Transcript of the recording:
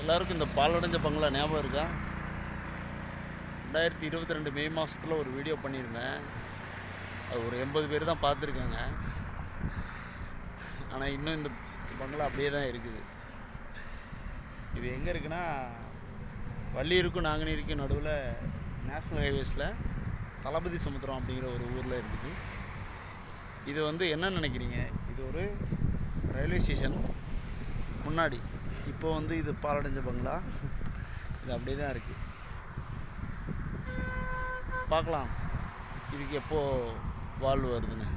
எல்லாருக்கும் இந்த பாலடைஞ்ச பங்களா ஞாபகம் இருக்கா? ரெண்டாயிரத்தி இருபத்தி ரெண்டு மே மாதத்தில் ஒரு வீடியோ பண்ணியிருந்தேன். அது ஒரு எண்பது பேர் தான் பார்த்துருக்காங்க. ஆனால் இன்னும் இந்த பங்களா அப்படியே தான் இருக்குது. இது எங்கே இருக்குன்னா வள்ளியூருக்கும் நாங்குநேரிக்கும் நடுவில் நேஷ்னல் ஹைவேஸில் தளபதி சமுத்திரம் அப்படிங்கிற ஒரு ஊரில் இருக்குது. இது வந்து என்ன நினைக்கிறீங்க? இது ஒரு ரயில்வே ஸ்டேஷன் முன்னாடி. இப்போ வந்து இது பாலடைஞ்ச பங்களா. இது அப்படியே தான் இருக்குது பார்க்கலாம். இதுக்கு எப்போ வாழ்வு வருதுன்னு.